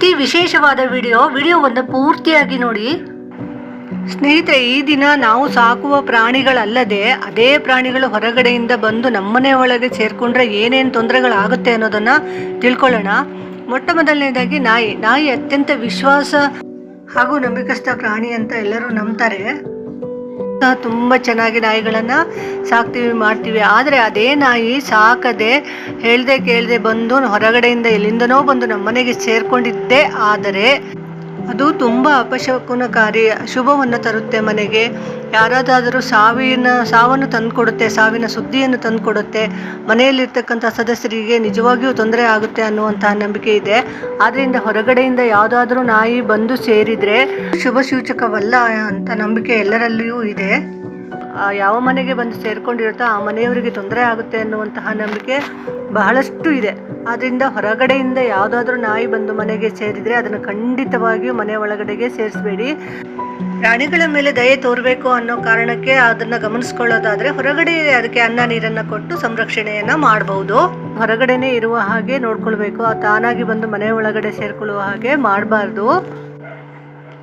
ಅತಿ ವಿಶೇಷವಾದ ವಿಡಿಯೋ ವಿಡಿಯೋವನ್ನು ಪೂರ್ತಿಯಾಗಿ ನೋಡಿ. ಸ್ನೇಹಿತರೆ, ಈ ದಿನ ನಾವು ಸಾಕುವ ಪ್ರಾಣಿಗಳಲ್ಲದೆ ಅದೇ ಪ್ರಾಣಿಗಳು ಹೊರಗಡೆಯಿಂದ ಬಂದು ನಮ್ಮನೆ ಒಳಗೆ ಸೇರಿಕೊಂಡ್ರೆ ಏನೇನು ತೊಂದರೆಗಳಾಗುತ್ತೆ ಅನ್ನೋದನ್ನ ತಿಳ್ಕೊಳ್ಳೋಣ. ಮೊಟ್ಟ ಮೊದಲನೇದಾಗಿ ನಾಯಿ. ನಾಯಿ ಅತ್ಯಂತ ವಿಶ್ವಾಸ ಹಾಗೂ ನಂಬಿಕಸ್ಥ ಪ್ರಾಣಿ ಅಂತ ಎಲ್ಲರೂ ನಂಬ್ತಾರೆ. ತುಂಬ ಚೆನ್ನಾಗಿ ನಾಯಿಗಳನ್ನು ಸಾಕ್ತೀವಿ, ಮಾಡ್ತೀವಿ. ಆದರೆ ಅದೇ ನಾಯಿ ಸಾಕದೆ ಹೇಳ್ದೆ ಕೇಳದೆ ಬಂದು ಹೊರಗಡೆಯಿಂದ ಎಲ್ಲಿಂದನೋ ಬಂದು ನಮ್ಮನೆಗೆ ಸೇರ್ಕೊಂಡಿದ್ದೆ. ಆದರೆ ಅದು ತುಂಬ ಅಪಶಕುನಕಾರಿ ಶುಭವನ್ನು ತರುತ್ತೆ ಮನೆಗೆ. ಯಾರಾದಾದರೂ ಸಾವಿನ, ಸಾವನ್ನು ತಂದುಕೊಡುತ್ತೆ, ಸಾವಿನ ಸುದ್ದಿಯನ್ನು ತಂದುಕೊಡುತ್ತೆ, ಮನೆಯಲ್ಲಿರ್ತಕ್ಕಂಥ ಸದಸ್ಯರಿಗೆ ನಿಜವಾಗಿಯೂ ತೊಂದರೆ ಆಗುತ್ತೆ ಅನ್ನುವಂತಹ ನಂಬಿಕೆ ಇದೆ. ಆದ್ದರಿಂದ ಹೊರಗಡೆಯಿಂದ ಯಾವುದಾದ್ರೂ ನಾಯಿ ಬಂದು ಸೇರಿದರೆ ಶುಭ ಸೂಚಕವಲ್ಲ ಅಂತ ನಂಬಿಕೆ ಎಲ್ಲರಲ್ಲಿಯೂ ಇದೆ. ಯಾವ ಮನೆಗೆ ಬಂದು ಸೇರ್ಕೊಂಡಿರುತ್ತೋ ಆ ಮನೆಯವರಿಗೆ ತೊಂದರೆ ಆಗುತ್ತೆ ಅನ್ನುವಂತಹ ನಂಬಿಕೆ ಬಹಳಷ್ಟು ಇದೆ. ಆದ್ದರಿಂದ ಹೊರಗಡೆಯಿಂದ ಯಾವುದಾದ್ರೂ ನಾಯಿ ಬಂದು ಮನೆಗೆ ಸೇರಿದರೆ ಅದನ್ನು ಖಂಡಿತವಾಗಿಯೂ ಮನೆ ಒಳಗಡೆಗೆ ಸೇರಿಸಬೇಡಿ. ಪ್ರಾಣಿಗಳ ಮೇಲೆ ದಯೆ ತೋರಬೇಕು ಅನ್ನೋ ಕಾರಣಕ್ಕೆ ಅದನ್ನ ಗಮನಿಸ್ಕೊಳ್ಳೋದಾದರೆ ಹೊರಗಡೆ ಅದಕ್ಕೆ ಅನ್ನ ನೀರನ್ನ ಕೊಟ್ಟು ಸಂರಕ್ಷಣೆಯನ್ನ ಮಾಡಬಹುದು ಹೊರಗಡೆನೆ ಇರುವ ಹಾಗೆ ನೋಡ್ಕೊಳ್ಬೇಕು. ಆ ತಾನಾಗಿ ಬಂದು ಮನೆ ಒಳಗಡೆ ಸೇರ್ಕೊಳ್ಳುವ ಹಾಗೆ ಮಾಡಬಾರ್ದು.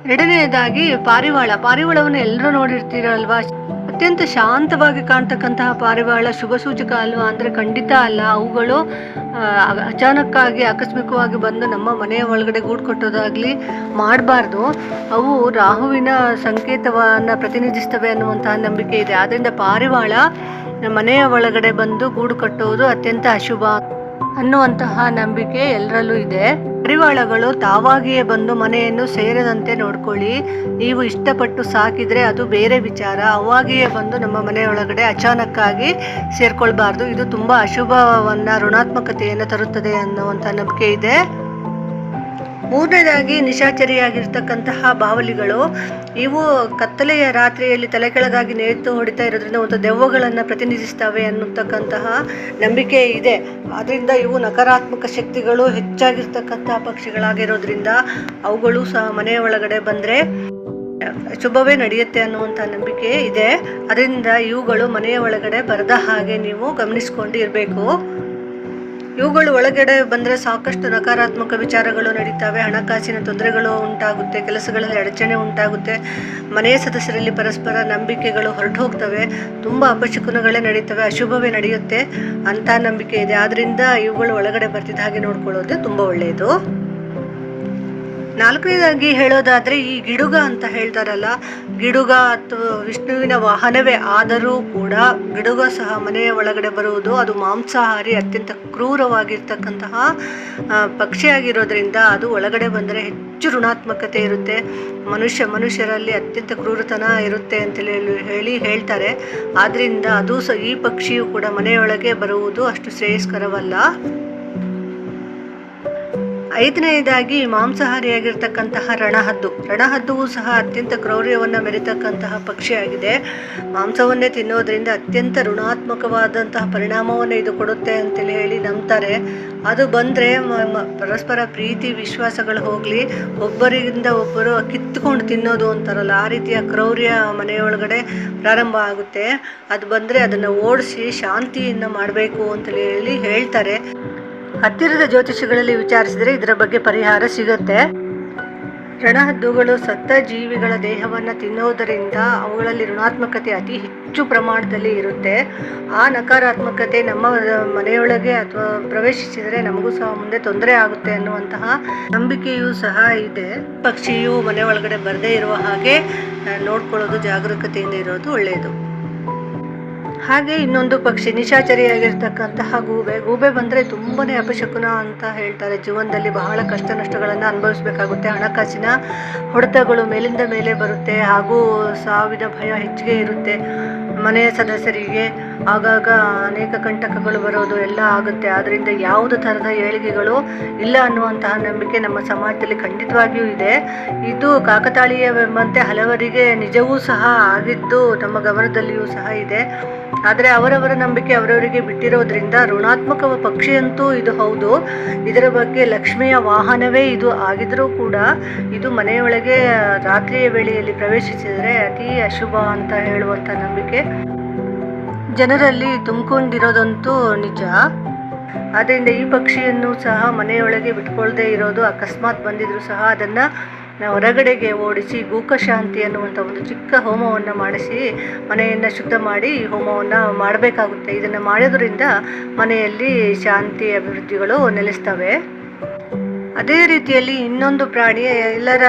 ಎರಡನೆಯದಾಗಿ ಪಾರಿವಾಳ. ಪಾರಿವಾಳವನ್ನು ಎಲ್ಲರೂ ನೋಡಿರ್ತೀರಲ್ವಾ? ಅತ್ಯಂತ ಶಾಂತವಾಗಿ ಕಾಣ್ತಕ್ಕಂತಹ ಪಾರಿವಾಳ ಶುಭ ಸೂಚಕ ಅಲ್ವಾ? ಅಂದ್ರೆ ಖಂಡಿತ ಅಲ್ಲ. ಅವುಗಳು ಅಚಾನಕ್ಕಾಗಿ, ಆಕಸ್ಮಿಕವಾಗಿ ಬಂದು ನಮ್ಮ ಮನೆಯ ಒಳಗಡೆ ಗೂಡು ಕಟ್ಟೋದಾಗ್ಲಿ ಮಾಡಬಾರ್ದು. ಅವು ರಾಹುವಿನ ಸಂಕೇತವನ್ನ ಪ್ರತಿನಿಧಿಸ್ತವೆ ಅನ್ನುವಂತಹ ನಂಬಿಕೆ ಇದೆ. ಆದ್ರಿಂದ ಪಾರಿವಾಳ ಮನೆಯ ಒಳಗಡೆ ಬಂದು ಗೂಡು ಕಟ್ಟುವುದು ಅತ್ಯಂತ ಅಶುಭ. ಅನ್ನುವಂತಹ ನಂಬಿಕೆ ಎಲ್ಲರಲ್ಲೂ ಇದೆ. ಪರಿವಾಳಗಳು ತಾವಾಗಿಯೇ ಬಂದು ಮನೆಯನ್ನು ಸೇರದಂತೆ ನೋಡ್ಕೊಳ್ಳಿ. ನೀವು ಇಷ್ಟಪಟ್ಟು ಸಾಕಿದ್ರೆ ಅದು ಬೇರೆ ವಿಚಾರ. ಅವಾಗಿಯೇ ಬಂದು ನಮ್ಮ ಮನೆಯೊಳಗಡೆ ಅಚಾನಕ್ಕಾಗಿ ಸೇರ್ಕೊಳ್ಬಾರ್ದು. ಇದು ತುಂಬಾ ಅಶುಭವನ್ನ, ಋಣಾತ್ಮಕತೆಯನ್ನು ತರುತ್ತದೆ ಅನ್ನುವಂಥ ನಂಬಿಕೆ ಇದೆ. ಮೂರನೇದಾಗಿ ನಿಶಾಚರಿಯಾಗಿರ್ತಕ್ಕಂತಹ ಬಾವಲಿಗಳು, ಇವು ಕತ್ತಲೆಯ ರಾತ್ರಿಯಲ್ಲಿ ತಲೆ ಕೆಳಗಾಗಿ ನೇತು ಹೊಡಿತಾ ಇರೋದ್ರಿಂದ ಒಂದು ದೆವ್ವಗಳನ್ನು ಪ್ರತಿನಿಧಿಸ್ತವೆ ಅನ್ನತಕ್ಕಂತಹ ನಂಬಿಕೆ ಇದೆ. ಅದರಿಂದ ಇವು ನಕಾರಾತ್ಮಕ ಶಕ್ತಿಗಳು ಹೆಚ್ಚಾಗಿರ್ತಕ್ಕಂತಹ ಪಕ್ಷಿಗಳಾಗಿರೋದ್ರಿಂದ ಅವುಗಳು ಸಹ ಮನೆಯ ಒಳಗಡೆ ಬಂದರೆ ಶುಭವೇ ನಡೆಯುತ್ತೆ ಅನ್ನುವಂಥ ನಂಬಿಕೆ ಇದೆ. ಅದರಿಂದ ಇವುಗಳು ಮನೆಯ ಒಳಗಡೆ ಬರದ ಹಾಗೆ ನೀವು ಗಮನಿಸ್ಕೊಂಡು ಇರಬೇಕು. ಇವುಗಳು ಒಳಗಡೆ ಬಂದರೆ ಸಾಕಷ್ಟು ನಕಾರಾತ್ಮಕ ವಿಚಾರಗಳು ನಡೀತಾವೆ, ಹಣಕಾಸಿನ ತೊಂದರೆಗಳು ಉಂಟಾಗುತ್ತೆ, ಕೆಲಸಗಳಲ್ಲಿ ಅಡಚಣೆ ಉಂಟಾಗುತ್ತೆ, ಮನೆಯ ಸದಸ್ಯರಲ್ಲಿ ಪರಸ್ಪರ ನಂಬಿಕೆಗಳು ಹೊರಟು ಹೋಗ್ತವೆ ತುಂಬ ಅಪಶಕುನಗಳೇ ನಡೀತವೆ, ಅಶುಭವೇ ನಡೆಯುತ್ತೆ ಅಂತ ನಂಬಿಕೆ ಇದೆ. ಆದ್ದರಿಂದ ಇವುಗಳು ಒಳಗಡೆ ಬರ್ತಿದ್ದ ಹಾಗೆ ನೋಡ್ಕೊಳ್ಳೋದು ತುಂಬ ಒಳ್ಳೆಯದು. ನಾಲ್ಕನೇದಾಗಿ ಹೇಳೋದಾದ್ರೆ ಈ ಗಿಡುಗ ಅಂತ ಹೇಳ್ತಾರಲ್ಲ, ಗಿಡುಗ ಅಥವಾ ವಿಷ್ಣುವಿನ ವಾಹನವೇ ಆದರೂ ಕೂಡ ಗಿಡುಗ ಸಹ ಮನೆಯ ಒಳಗಡೆ ಬರುವುದು ಅದು ಮಾಂಸಾಹಾರಿ ಅತ್ಯಂತ ಕ್ರೂರವಾಗಿರ್ತಕ್ಕಂತಹ ಪಕ್ಷಿಯಾಗಿರೋದ್ರಿಂದ ಅದು ಒಳಗಡೆ ಬಂದರೆ ಹೆಚ್ಚು ಋಣಾತ್ಮಕತೆ ಇರುತ್ತೆ. ಮನುಷ್ಯ ಮನುಷ್ಯರಲ್ಲಿ ಅತ್ಯಂತ ಕ್ರೂರತನ ಇರುತ್ತೆ ಅಂತೇಳಿ ಹೇಳಿ- ಹೇಳಿ ಹೇಳ್ತಾರೆ. ಆದ್ರಿಂದ ಅದು ಸಹ ಈ ಪಕ್ಷಿಯು ಕೂಡ ಮನೆಯೊಳಗೆ ಬರುವುದು ಅಷ್ಟು ಶ್ರೇಯಸ್ಕರವಲ್ಲ. ಐದನೆಯದಾಗಿ ಮಾಂಸಾಹಾರಿಯಾಗಿರ್ತಕ್ಕಂತಹ ರಣಹದ್ದು. ರಣಹದ್ದು ಸಹ ಅತ್ಯಂತ ಕ್ರೌರ್ಯವನ್ನು ಮೆರೆತಕ್ಕಂತಹ ಪಕ್ಷಿಯಾಗಿದೆ. ಮಾಂಸವನ್ನೇ ತಿನ್ನೋದ್ರಿಂದ ಅತ್ಯಂತ ಋಣಾತ್ಮಕವಾದಂತಹ ಪರಿಣಾಮವನ್ನು ಇದು ಕೊಡುತ್ತೆ ಅಂತೇಳಿ ಹೇಳಿ ನಂಬ್ತಾರೆ. ಅದು ಬಂದರೆ ಪರಸ್ಪರ ಪ್ರೀತಿ, ವಿಶ್ವಾಸಗಳು ಹೋಗಲಿ. ಒಬ್ಬರಿಂದ ಒಬ್ಬರು ಕಿತ್ತುಕೊಂಡು ತಿನ್ನೋದು ಅಂತಾರಲ್ಲ, ಆ ರೀತಿಯ ಕ್ರೌರ್ಯ ಮನೆಯೊಳಗಡೆ ಪ್ರಾರಂಭ ಆಗುತ್ತೆ. ಅದು ಬಂದರೆ ಅದನ್ನು ಓಡಿಸಿ ಶಾಂತಿಯನ್ನು ಮಾಡಬೇಕು ಅಂತೇಳಿ ಹೇಳಿ ಹೇಳ್ತಾರೆ. ಹತ್ತಿರದ ಜ್ಯೋತಿಷಿಗಳಲ್ಲಿ ವಿಚಾರಿಸಿದರೆ ಇದರ ಬಗ್ಗೆ ಪರಿಹಾರ ಸಿಗುತ್ತೆ. ರಣಹದ್ದುಗಳು ಸತ್ತ ಜೀವಿಗಳ ದೇಹವನ್ನು ತಿನ್ನೋದರಿಂದ ಅವುಗಳಲ್ಲಿ ಋಣಾತ್ಮಕತೆ ಅತಿ ಹೆಚ್ಚು ಪ್ರಮಾಣದಲ್ಲಿ ಇರುತ್ತೆ. ಆ ನಕಾರಾತ್ಮಕತೆ ನಮ್ಮ ಮನೆಯೊಳಗೆ ಅಥವಾ ಪ್ರವೇಶಿಸಿದರೆ ನಮಗೂ ಸಹ ಮುಂದೆ ತೊಂದರೆ ಆಗುತ್ತೆ ಅನ್ನುವಂತಹ ನಂಬಿಕೆಯೂ ಸಹ ಇದೆ. ಪಕ್ಷಿಯು ಮನೆ ಒಳಗಡೆ ಬರದೇ ಇರುವ ಹಾಗೆ ನೋಡ್ಕೊಳ್ಳೋದು, ಜಾಗರೂಕತೆಯಿಂದ ಇರೋದು ಒಳ್ಳೆಯದು. ಹಾಗೆ ಇನ್ನೊಂದು ಪಕ್ಷಿ, ನಿಶಾಚರಿಯಾಗಿರ್ತಕ್ಕಂತಹ ಗೂಬೆ. ಗೂಬೆ ಬಂದರೆ ತುಂಬಾನೇ ಅಪಶಕುನ ಅಂತ ಹೇಳ್ತಾರೆ. ಜೀವನದಲ್ಲಿ ಬಹಳ ಕಷ್ಟ ನಷ್ಟಗಳನ್ನು ಅನುಭವಿಸಬೇಕಾಗುತ್ತೆ. ಹಣಕಾಸಿನ ಹೊಡೆತಗಳು ಮೇಲಿಂದ ಮೇಲೆ ಬರುತ್ತೆ. ಹಾಗೂ ಸಾವಿನ ಭಯ ಹೆಚ್ಚಿಗೆ ಇರುತ್ತೆ. ಮನೆಯ ಸದಸ್ಯರಿಗೆ ಆಗಾಗ ಅನೇಕ ಕಂಟಕಗಳು ಬರೋದು ಎಲ್ಲ ಆಗುತ್ತೆ. ಆದ್ದರಿಂದ ಯಾವುದೇ ಥರದ ಏಳಿಗೆಗಳು ಇಲ್ಲ ಅನ್ನುವಂತಹ ನಂಬಿಕೆ ನಮ್ಮ ಸಮಾಜದಲ್ಲಿ ಖಂಡಿತವಾಗಿಯೂ ಇದೆ. ಇದು ಕಾಕತಾಳೀಯವೆಂಬಂತೆ ಹಲವರಿಗೆ ನಿಜವೂ ಸಹ ಆಗಿದ್ದು ನಮ್ಮ ಗಮನದಲ್ಲಿಯೂ ಸಹ ಇದೆ. ಆದರೆ ಅವರವರ ನಂಬಿಕೆ ಅವರವರಿಗೆ ಬಿಟ್ಟಿರೋದ್ರಿಂದ ಋಣಾತ್ಮಕ ಪಕ್ಷಿಯಂತೂ ಇದು ಹೌದು. ಇದರ ಬಗ್ಗೆ ಲಕ್ಷ್ಮಿಯ ವಾಹನವೇ ಇದು ಆಗಿದ್ರೂ ಕೂಡ ಇದು ಮನೆಯೊಳಗೆ ರಾತ್ರಿಯ ವೇಳೆಯಲ್ಲಿ ಪ್ರವೇಶಿಸಿದರೆ ಅತಿ ಅಶುಭ ಅಂತ ಹೇಳುವಂಥ ನಂಬಿಕೆ. ಜನರಲ್ಲಿ ತುಂಬಿಕೊಂಡಿರೋದಂತೂ ನಿಜ. ಆದ್ದರಿಂದ ಈ ಪಕ್ಷಿಯನ್ನು ಸಹ ಮನೆಯೊಳಗೆ ಬಿಟ್ಕೊಳ್ಳದೆ ಇರೋದು ಅಕಸ್ಮಾತ್ ಬಂದಿದ್ರು ಸಹ ಅದನ್ನು ಹೊರಗಡೆಗೆ ಓಡಿಸಿ ಗೂಕಶಾಂತಿ ಅನ್ನುವಂಥ ಒಂದು ಚಿಕ್ಕ ಹೋಮವನ್ನು ಮಾಡಿಸಿ ಮನೆಯನ್ನು ಶುದ್ಧ ಮಾಡಿ ಹೋಮವನ್ನು ಮಾಡಬೇಕಾಗುತ್ತೆ. ಇದನ್ನು ಮಾಡೋದ್ರಿಂದ ಮನೆಯಲ್ಲಿ ಶಾಂತಿ ಅಭಿವೃದ್ಧಿಗಳು ನೆಲೆಸ್ತವೆ. ಅದೇ ರೀತಿಯಲ್ಲಿ ಇನ್ನೊಂದು ಪ್ರಾಣಿ ಎಲ್ಲರ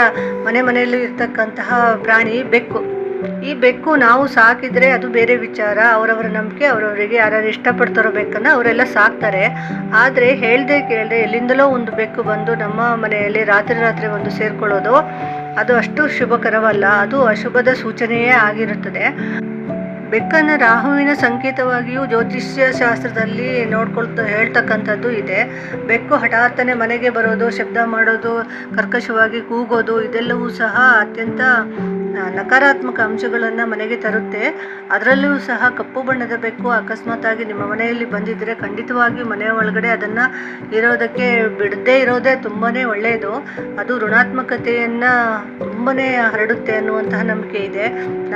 ಮನೆ ಮನೆಯಲ್ಲೂ ಇರ್ತಕ್ಕಂತಹ ಪ್ರಾಣಿ ಬೆಕ್ಕು. ಈ ಬೆಕ್ಕು ನಾವು ಸಾಕಿದ್ರೆ ಅದು ಬೇರೆ ವಿಚಾರ. ಅವರವರ ನಂಬಿಕೆ, ಅವರವರಿಗೆ ಯಾರು ಇಷ್ಟಪಡ್ತಾರೋ ಬೆಕ್ಕನ್ನ ಅವರೆಲ್ಲ ಸಾಕ್ತಾರೆ. ಆದರೆ ಹೇಳ್ದೆ ಕೇಳದೆ ಎಲ್ಲಿಂದಲೋ ಒಂದು ಬೆಕ್ಕು ಬಂದು ನಮ್ಮ ಮನೆಯಲ್ಲಿ ರಾತ್ರಿ ರಾತ್ರಿ ಒಂದು ಸೇರ್ಕೊಳ್ಳೋದು, ಅದು ಅಷ್ಟು ಶುಭಕರವಲ್ಲ, ಅದು ಅಶುಭದ ಸೂಚನೆಯೇ ಆಗಿರುತ್ತದೆ. ಬೆಕ್ಕನ್ನು ರಾಹುವಿನ ಸಂಕೇತವಾಗಿಯೂ ಜ್ಯೋತಿಷ್ಯ ಶಾಸ್ತ್ರದಲ್ಲಿ ನೋಡ್ಕೊಳ್ತಾ, ಹೇಳ್ತಕ್ಕಂಥದ್ದು ಇದೆ. ಬೆಕ್ಕು ಹಠಾತ್ತನೆ ಮನೆಗೆ ಬರೋದು, ಶಬ್ದ ಮಾಡೋದು, ಕರ್ಕಶವಾಗಿ ಕೂಗೋದು, ಇದೆಲ್ಲವೂ ಸಹ ಅತ್ಯಂತ ನಕಾರಾತ್ಮಕ ಅಂಶಗಳನ್ನು ಮನೆಗೆ ತರುತ್ತೆ. ಅದರಲ್ಲೂ ಸಹ ಕಪ್ಪು ಬಣ್ಣದ ಬೆಕ್ಕು ಅಕಸ್ಮಾತಾಗಿ ನಿಮ್ಮ ಮನೆಯಲ್ಲಿ ಬಂದಿದ್ದರೆ ಖಂಡಿತವಾಗಿ ಮನೆಯ ಒಳಗಡೆ ಅದನ್ನು ಇರೋದಕ್ಕೆ ಬಿಡದೇ ಇರೋದೇ ತುಂಬಾ ಒಳ್ಳೆಯದು ಅದು ಋಣಾತ್ಮಕತೆಯನ್ನು ತುಂಬಾ ಹರಡುತ್ತೆ ಅನ್ನುವಂತಹ ನಂಬಿಕೆ ಇದೆ.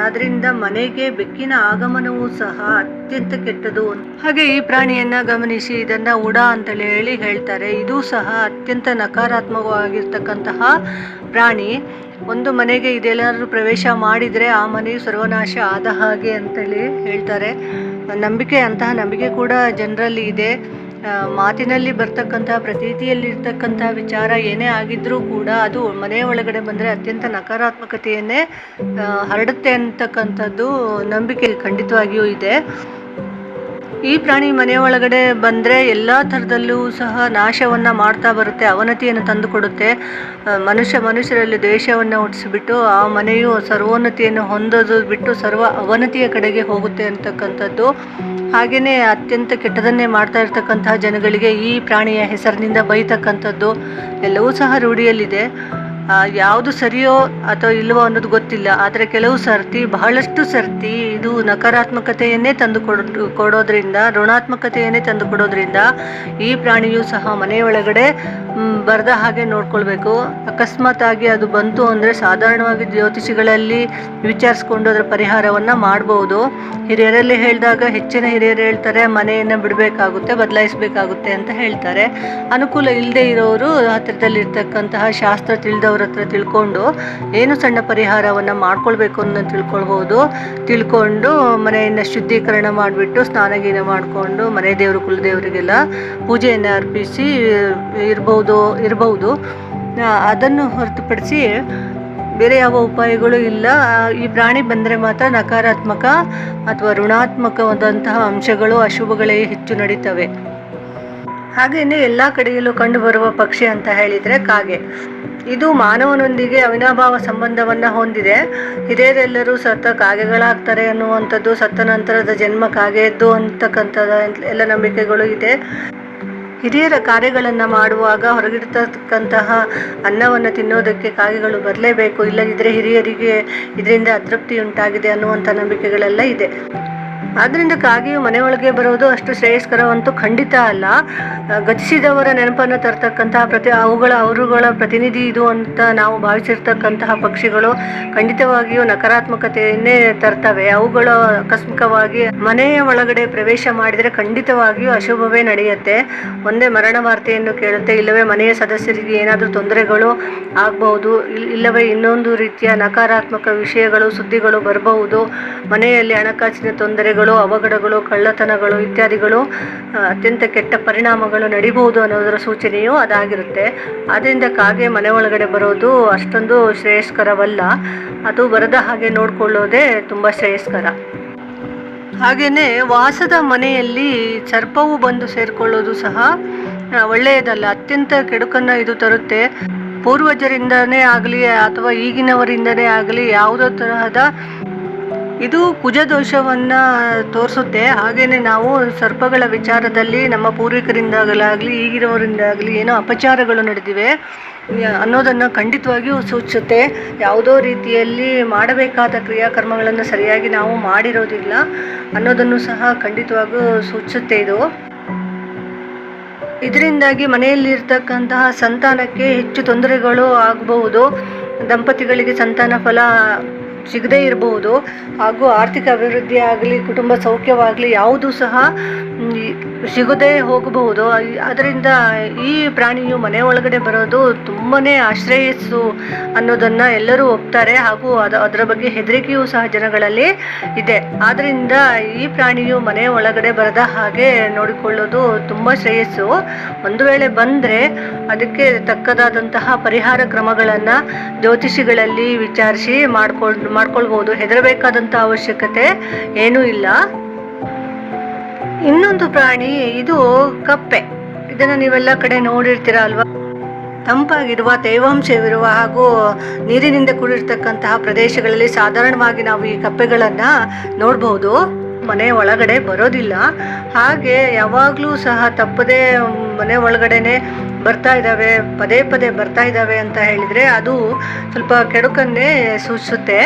ಆದ್ದರಿಂದ ಮನೆಗೆ ಬೆಕ್ಕಿನ ಆಗಮನವೂ ಸಹ ಅತ್ಯಂತ ಕೆಟ್ಟದು. ಹಾಗೆ ಈ ಪ್ರಾಣಿಯನ್ನ ಗಮನಿಸಿ ಇದನ್ನ ಉಡ ಅಂತೇಳಿ ಹೇಳಿ ಹೇಳ್ತಾರೆ. ಇದು ಸಹ ಅತ್ಯಂತ ನಕಾರಾತ್ಮಕವಾಗಿರ್ತಕ್ಕಂತಹ ಪ್ರಾಣಿ. ಒಂದು ಮನೆಗೆ ಇದೆಲ್ಲರೂ ಪ್ರವೇಶ ಮಾಡಿದರೆ ಆ ಮನೆಯು ಸರ್ವನಾಶ ಆದ ಹಾಗೆ ಅಂತೇಳಿ ಹೇಳ್ತಾರೆ. ನಂಬಿಕೆ, ಅಂತಹ ನಂಬಿಕೆ ಕೂಡ ಜನರಲ್ಲಿ ಇದೆ. ಮಾತಿನಲ್ಲಿ ಬರ್ತಕ್ಕಂತಹ ಪ್ರತೀತಿಯಲ್ಲಿ ಇರ್ತಕ್ಕಂತಹ ವಿಚಾರ ಏನೇ ಆಗಿದ್ರೂ ಕೂಡ ಅದು ಮನೆಯ ಒಳಗಡೆ ಬಂದರೆ ಅತ್ಯಂತ ನಕಾರಾತ್ಮಕತೆಯನ್ನೇ ಹರಡುತ್ತೆ ಅಂತಕ್ಕಂಥದ್ದು ನಂಬಿಕೆ ಖಂಡಿತವಾಗಿಯೂ ಇದೆ. ಈ ಪ್ರಾಣಿ ಮನೆಯೊಳಗಡೆ ಬಂದರೆ ಎಲ್ಲ ಥರದಲ್ಲೂ ಸಹ ನಾಶವನ್ನು ಮಾಡ್ತಾ ಬರುತ್ತೆ, ಅವನತಿಯನ್ನು ತಂದುಕೊಡುತ್ತೆ. ಮನುಷ್ಯ ಮನುಷ್ಯರಲ್ಲಿ ದ್ವೇಷವನ್ನು ಹುಟ್ಟಿಸಿಬಿಟ್ಟು ಆ ಮನೆಯು ಸರ್ವೋನ್ನತಿಯನ್ನು ಹೊಂದೋದು ಬಿಟ್ಟು ಸರ್ವ ಅವನತಿಯ ಕಡೆಗೆ ಹೋಗುತ್ತೆ ಅಂತಕ್ಕಂಥದ್ದು. ಹಾಗೆಯೇ ಅತ್ಯಂತ ಕೆಟ್ಟದನ್ನೇ ಮಾಡ್ತಾ ಇರ್ತಕ್ಕಂತಹ ಜನಗಳಿಗೆ ಈ ಪ್ರಾಣಿಯ ಹೆಸರಿನಿಂದ ಬೈತಕ್ಕಂಥದ್ದು ಎಲ್ಲವೂ ಸಹ ರೂಢಿಯಲ್ಲಿದೆ. ಯಾವುದು ಸರಿಯೋ ಅಥವಾ ಇಲ್ಲವೋ ಅನ್ನೋದು ಗೊತ್ತಿಲ್ಲ. ಆದರೆ ಕೆಲವು ಸರ್ತಿ, ಬಹಳಷ್ಟು ಸರ್ತಿ ಇದು ನಕಾರಾತ್ಮಕತೆಯನ್ನೇ ತಂದು ಕೊಡೋ ಕೊಡೋದ್ರಿಂದ, ಋಣಾತ್ಮಕತೆಯನ್ನೇ ತಂದು ಕೊಡೋದ್ರಿಂದ ಈ ಪ್ರಾಣಿಯು ಸಹ ಮನೆಯೊಳಗಡೆ ಬರದ ಹಾಗೆ ನೋಡ್ಕೊಳ್ಬೇಕು. ಅಕಸ್ಮಾತ್ ಆಗಿ ಅದು ಬಂತು ಅಂದರೆ ಸಾಧಾರಣವಾಗಿ ಜ್ಯೋತಿಷಿಗಳಲ್ಲಿ ವಿಚಾರಿಸ್ಕೊಂಡು ಅದರ ಪರಿಹಾರವನ್ನು ಮಾಡ್ಬೋದು. ಹಿರಿಯರಲ್ಲಿ ಹೇಳಿದಾಗ ಹೆಚ್ಚಿನ ಹಿರಿಯರು ಹೇಳ್ತಾರೆ, ಮನೆಯನ್ನು ಬಿಡಬೇಕಾಗುತ್ತೆ, ಬದಲಾಯಿಸಬೇಕಾಗುತ್ತೆ ಅಂತ ಹೇಳ್ತಾರೆ. ಅನುಕೂಲ ಇಲ್ಲದೆ ಇರೋರು ಹತ್ತಿರದಲ್ಲಿರ್ತಕ್ಕಂತಹ ಶಾಸ್ತ್ರ ತಿಳಿದವ್ರ ಹತ್ರ ತಿಳ್ಕೊಂಡು ಏನು ಸಣ್ಣ ಪರಿಹಾರವನ್ನು ಮಾಡ್ಕೊಳ್ಬೇಕು ಅನ್ನೋದು ತಿಳ್ಕೊಳ್ಬೋದು. ತಿಳ್ಕೊಂಡು ಮನೆಯನ್ನು ಶುದ್ಧೀಕರಣ ಮಾಡಿಬಿಟ್ಟು ಸ್ನಾನಗೀನ ಮಾಡಿಕೊಂಡು ಮನೆ ದೇವರು, ಕುಲದೇವರಿಗೆಲ್ಲ ಪೂಜೆಯನ್ನು ಅರ್ಪಿಸಿ ಇರ್ಬೋದು ಇರಬಹುದು ಅದನ್ನು ಹೊರತುಪಡಿಸಿ ಬೇರೆ ಯಾವ ಉಪಾಯಗಳು ಇಲ್ಲ. ಈ ಪ್ರಾಣಿ ಬಂದರೆ ಮಾತ್ರ ನಕಾರಾತ್ಮಕ ಅಥವಾ ಋಣಾತ್ಮಕವಾದಂತಹ ಅಂಶಗಳು, ಅಶುಭಗಳೇ ಹೆಚ್ಚು ನಡೀತವೆ. ಹಾಗೆಯೇ ಎಲ್ಲ ಕಡೆಯಲ್ಲೂ ಕಂಡುಬರುವ ಪಕ್ಷಿ ಅಂತ ಹೇಳಿದರೆ ಕಾಗೆ. ಇದು ಮಾನವನೊಂದಿಗೆ ಅವಿನಾಭಾವ ಸಂಬಂಧವನ್ನು ಹೊಂದಿದೆ. ಹಿರಿಯರೆಲ್ಲರೂ ಸತ್ತ ಕಾಗೆಗಳಾಗ್ತಾರೆ ಅನ್ನುವಂಥದ್ದು ಸತ್ತ ನಂತರದ ಜನ್ಮ ಕಾಗೆಯದ್ದು ಅಂತಕ್ಕಂಥದ್ದು ಎಲ್ಲ ನಂಬಿಕೆಗಳು ಇದೆ. ಹಿರಿಯರ ಕಾರ್ಯಗಳನ್ನು ಮಾಡುವಾಗ ಹೊರಗಿಡ್ತಕ್ಕಂತಹ ಅನ್ನವನ್ನು ತಿನ್ನೋದಕ್ಕೆ ಕಾಗೆಗಳು ಬರಲೇಬೇಕು. ಇಲ್ಲದಿದ್ದರೆ ಹಿರಿಯರಿಗೆ ಇದರಿಂದ ಅತೃಪ್ತಿ ಉಂಟಾಗಿದೆ ಅನ್ನುವಂಥ ನಂಬಿಕೆಗಳೆಲ್ಲ ಇದೆ. ಆದ್ದರಿಂದ ಕಾಗೆಯು ಮನೆಯೊಳಗೆ ಬರೋದು ಅಷ್ಟು ಶ್ರೇಯಸ್ಕರವಂತೂ ಖಂಡಿತ ಅಲ್ಲ. ಗತಿಸಿದವರ ನೆನಪನ್ನು ತರ್ತಕ್ಕಂತಹ ಪ್ರತಿ ಅವುಗಳ ಅವರುಗಳ ಪ್ರತಿನಿಧಿ ಇದು ಅಂತ ನಾವು ಭಾವಿಸಿರ್ತಕ್ಕಂತಹ ಪಕ್ಷಿಗಳು ಖಂಡಿತವಾಗಿಯೂ ನಕಾರಾತ್ಮಕತೆಯನ್ನೇ ತರ್ತವೆ. ಅವುಗಳು ಆಕಸ್ಮಿಕವಾಗಿ ಮನೆಯ ಒಳಗಡೆ ಪ್ರವೇಶ ಮಾಡಿದರೆ ಖಂಡಿತವಾಗಿಯೂ ಅಶುಭವೇ ನಡೆಯುತ್ತೆ. ಒಂದೇ ಮರಣ ವಾರ್ತೆಯನ್ನು ಕೇಳುತ್ತೆ. ಇಲ್ಲವೇ ಮನೆಯ ಸದಸ್ಯರಿಗೆ ಏನಾದರೂ ತೊಂದರೆಗಳು ಆಗಬಹುದು. ಇಲ್ಲವೇ ಇನ್ನೊಂದು ರೀತಿಯ ನಕಾರಾತ್ಮಕ ವಿಷಯಗಳು, ಸುದ್ದಿಗಳು ಬರಬಹುದು. ಮನೆಯಲ್ಲಿ ಹಣಕಾಸಿನ ತೊಂದರೆಗಳು ಅವಘಡಗಳು, ಕಳ್ಳತನಗಳು ಇತ್ಯಾದಿಗಳು ಅತ್ಯಂತ ಕೆಟ್ಟ ಪರಿಣಾಮಗಳು ನಡಿಬಹುದು ಅನ್ನೋದರ ಸೂಚನೆಯೂ ಅದಾಗಿರುತ್ತೆ. ಆದ್ದರಿಂದ ಕಾಗೆ ಮನೆ ಒಳಗಡೆ ಬರೋದು ಅಷ್ಟೊಂದು ಶ್ರೇಯಸ್ಕರವಲ್ಲ. ಅದು ಬರದ ಹಾಗೆ ನೋಡಿಕೊಳ್ಳೋದೇ ತುಂಬ ಶ್ರೇಯಸ್ಕರ. ಹಾಗೆಯೇ ವಾಸದ ಮನೆಯಲ್ಲಿ ಸರ್ಪವು ಬಂದು ಸೇರಿಕೊಳ್ಳೋದು ಸಹ ಒಳ್ಳೆಯದಲ್ಲ. ಅತ್ಯಂತ ಕೆಡುಕನ್ನು ಇದು ತರುತ್ತೆ. ಪೂರ್ವಜರಿಂದನೇ ಆಗಲಿ ಅಥವಾ ಈಗಿನವರಿಂದನೇ ಆಗಲಿ ಯಾವುದೋ ತರಹದ ಇದು ಕುಜದೋಷವನ್ನು ತೋರಿಸುತ್ತೆ. ಹಾಗೆಯೇ ನಾವು ಸರ್ಪಗಳ ವಿಚಾರದಲ್ಲಿ ನಮ್ಮ ಪೂರ್ವಿಕರಿಂದಾಗಲಾಗಲಿ, ಈಗಿರೋರಿಂದಾಗಲಿ ಏನೋ ಅಪಚಾರಗಳು ನಡೆದಿವೆ. ಅನ್ನೋದನ್ನು ಖಂಡಿತವಾಗಿಯೂ ಸೂಚಿಸುತ್ತೆ. ಯಾವುದೋ ರೀತಿಯಲ್ಲಿ ಮಾಡಬೇಕಾದ ಕ್ರಿಯಾಕರ್ಮಗಳನ್ನು ಸರಿಯಾಗಿ ನಾವು ಮಾಡಿರೋದಿಲ್ಲ ಅನ್ನೋದನ್ನು ಸಹ ಖಂಡಿತವಾಗಿಯೂ ಸೂಚಿಸುತ್ತೆ ಇದು. ಇದರಿಂದಾಗಿ ಮನೆಯಲ್ಲಿರ್ತಕ್ಕಂತಹ ಸಂತಾನಕ್ಕೆ ಹೆಚ್ಚು ತೊಂದರೆಗಳು ಆಗಬಹುದು. ದಂಪತಿಗಳಿಗೆ ಸಂತಾನ ಫಲ ಸಿಗದೇ ಇರಬಹುದು ಹಾಗೂ ಆರ್ಥಿಕ ಅಭಿವೃದ್ಧಿ ಆಗಲಿ ಕುಟುಂಬ ಸೌಖ್ಯವಾಗಲಿ ಯಾವುದೂ ಸಹ ಸಿಗದೆ ಹೋಗಬಹುದು. ಅದರಿಂದ ಈ ಪ್ರಾಣಿಯು ಮನೆ ಒಳಗಡೆ ಬರೋದು ತುಂಬಾನೇ ಆಶ್ರಯಿಸು ಅನ್ನೋದನ್ನ ಎಲ್ಲರೂ ಒಪ್ತಾರೆ. ಹಾಗೂ ಅದ, ಅದರ ಬಗ್ಗೆ ಹೆದರಿಕೆಯೂ ಸಹ ಜನಗಳಲ್ಲಿ ಇದೆ. ಆದ್ರಿಂದ ಈ ಪ್ರಾಣಿಯು ಮನೆ ಒಳಗಡೆ ಬರದ ಹಾಗೆ ನೋಡಿಕೊಳ್ಳೋದು ತುಂಬಾ ಶ್ರೇಯಸ್ಸು. ಒಂದು ವೇಳೆ ಬಂದ್ರೆ ಅದಕ್ಕೆ ತಕ್ಕದಾದಂತಹ ಪರಿಹಾರ ಕ್ರಮಗಳನ್ನ ಜ್ಯೋತಿಷಿಗಳಲ್ಲಿ ವಿಚಾರಿಸಿ ಮಾಡ್ಕೊಂಡು ಮಾಡ್ಕೊಳ್ಬಹುದು. ಹೆದರಬೇಕಾದಂತ ಅವಶ್ಯಕತೆ ಏನೂ ಇಲ್ಲ. ಇನ್ನೊಂದು ಪ್ರಾಣಿ, ಇದು ಕಪ್ಪೆ. ಇದನ್ನ ನೀವೆಲ್ಲ ಕಡೆ ನೋಡಿರ್ತೀರ ಅಲ್ವಾ? ತಂಪಾಗಿರುವ ತೇವಾಂಶವಿರುವ ಹಾಗೂ ನೀರಿನಿಂದ ಕೂಡಿರ್ತಕ್ಕಂತಹ ಪ್ರದೇಶಗಳಲ್ಲಿ ಸಾಧಾರಣವಾಗಿ ನಾವು ಈ ಕಪ್ಪೆಗಳನ್ನ ನೋಡಬಹುದು ಮನೆ ಒಳಗಡೆ ಬರೋದಿಲ್ಲ. ಹಾಗೆ ಯಾವಾಗಲೂ ಸಹ ತಪ್ಪದೇ ಮನೆ ಒಳಗಡೆನೆ ಬರ್ತಾ ಇದ್ದಾವೆ ಪದೇ ಪದೇ ಬರ್ತಾ ಇದ್ದಾವೆ ಅಂತ ಹೇಳಿದರೆ ಅದು ಸ್ವಲ್ಪ ಕೆಡುಕನ್ನೇ ಸೂಚಿಸುತ್ತೆ.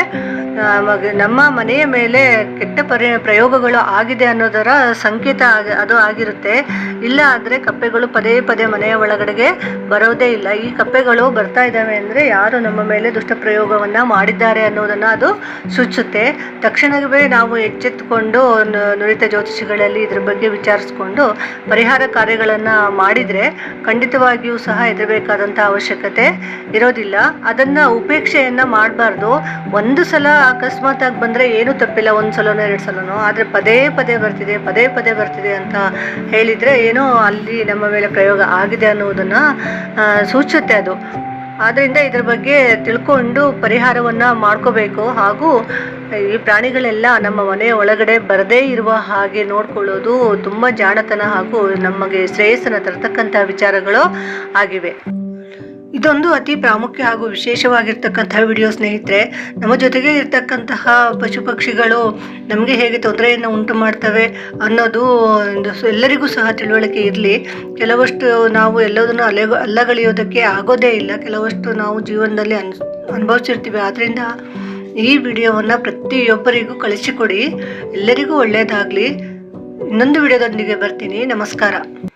ನಮ್ಮ ಮನೆಯ ಮೇಲೆ ಕೆಟ್ಟ ಪರಿ, ಪ್ರಯೋಗಗಳು ಆಗಿದೆ ಅನ್ನೋದರ ಸಂಕೇತ ಆಗ- ಅದು ಆಗಿರುತ್ತೆ. ಇಲ್ಲ ಆದರೆ ಕಪ್ಪೆಗಳು ಪದೇ ಪದೇ ಮನೆಯ ಒಳಗಡೆಗೆ ಬರೋದೇ ಇಲ್ಲ. ಈ ಕಪ್ಪೆಗಳು ಬರ್ತಾ ಇದ್ದಾವೆ ಅಂದರೆ ಯಾರು ನಮ್ಮ ಮೇಲೆ ದುಷ್ಟ ಪ್ರಯೋಗವನ್ನು ಮಾಡಿದ್ದಾರೆ ಅನ್ನೋದನ್ನು ಅದು ಸೂಚಿಸುತ್ತೆ ತಕ್ಷಣವೇ ನಾವು ಎಚ್ಚೆತ್ತುಕೊಂಡು ನುರಿತ ಜ್ಯೋತಿಷಿಗಳಲ್ಲಿ ಇದ್ರ ಬಗ್ಗೆ ವಿಚಾರಿಸ್ಕೊಂಡು ಪರಿಹಾರ ಕಾರ್ಯಗಳನ್ನು ಮಾಡಿದರೆ ಖಂಡಿತವಾಗಿಯೂ ಸಹ ಹೆದರಬೇಕಾದಂಥ ಅವಶ್ಯಕತೆ ಇರೋದಿಲ್ಲ. ಅದನ್ನು ಉಪೇಕ್ಷೆಯನ್ನು ಮಾಡಬಾರ್ದು. ಒಂದು ಸಲ ಅಕಸ್ಮಾತ್ ಆಗಿ ಬಂದರೆ ಏನೂ ತಪ್ಪಿಲ್ಲ, ಒಂದು ಸಲನೋ, ಎರಡು ಸಲನೋ, ಆದರೆ ಪದೇ ಪದೇ ಬರ್ತಿದೆ, ಪದೇ ಪದೇ ಬರ್ತಿದೆ ಅಂತ ಹೇಳಿದರೆ ಏನೋ ಅಲ್ಲಿ ನಮ್ಮ ಮೇಲೆ ಪ್ರಯೋಗ ಆಗಿದೆ ಅನ್ನೋದನ್ನು ಸೂಚಿಸುತ್ತೆ ಅದು. ಆದ್ದರಿಂದ ಇದ್ರ ಬಗ್ಗೆ ತಿಳ್ಕೊಂಡು ಪರಿಹಾರವನ್ನು ಮಾಡ್ಕೋಬೇಕು. ಹಾಗೂ ಈ ಪ್ರಾಣಿಗಳೆಲ್ಲ ನಮ್ಮ ಮನೆಯ ಒಳಗಡೆ ಬರದೇ ಇರುವ ಹಾಗೆ ನೋಡ್ಕೊಳ್ಳೋದು ತುಂಬ ಜಾಣತನ ಹಾಗೂ ನಮಗೆ ಶ್ರೇಯಸ್ಸನ್ನು ತರತಕ್ಕಂಥ ವಿಚಾರಗಳು ಆಗಿವೆ. ಇದೊಂದು ಅತಿ ಪ್ರಾಮುಖ್ಯ ಹಾಗೂ ವಿಶೇಷವಾಗಿರ್ತಕ್ಕಂತಹ ವಿಡಿಯೋ ಸ್ನೇಹಿತರೆ. ನಮ್ಮ ಜೊತೆಗೆ ಇರ್ತಕ್ಕಂತಹ ಪಶು ಪಕ್ಷಿಗಳು ನಮಗೆ ಹೇಗೆ ತೊಂದರೆಯನ್ನು ಉಂಟು ಮಾಡ್ತವೆ ಅನ್ನೋದು ಎಲ್ಲರಿಗೂ ಸಹ ತಿಳುವಳಿಕೆ ಇರಲಿ. ಕೆಲವಷ್ಟು ನಾವು ಎಲ್ಲದನ್ನು ಅಲೆ ಅಲ್ಲಗಳೆಯೋದಕ್ಕೆ ಆಗೋದೇ ಇಲ್ಲ. ಕೆಲವಷ್ಟು ನಾವು ಜೀವನದಲ್ಲಿ ಅನ್ ಅನುಭವಿಸಿರ್ತೀವಿ. ಆದ್ದರಿಂದ ಈ ವಿಡಿಯೋವನ್ನು ಪ್ರತಿಯೊಬ್ಬರಿಗೂ ಕಳಿಸಿಕೊಡಿ. ಎಲ್ಲರಿಗೂ ಒಳ್ಳೆಯದಾಗಲಿ ಇನ್ನೊಂದು ವಿಡಿಯೋದೊಂದಿಗೆ ಬರ್ತೀನಿ. ನಮಸ್ಕಾರ.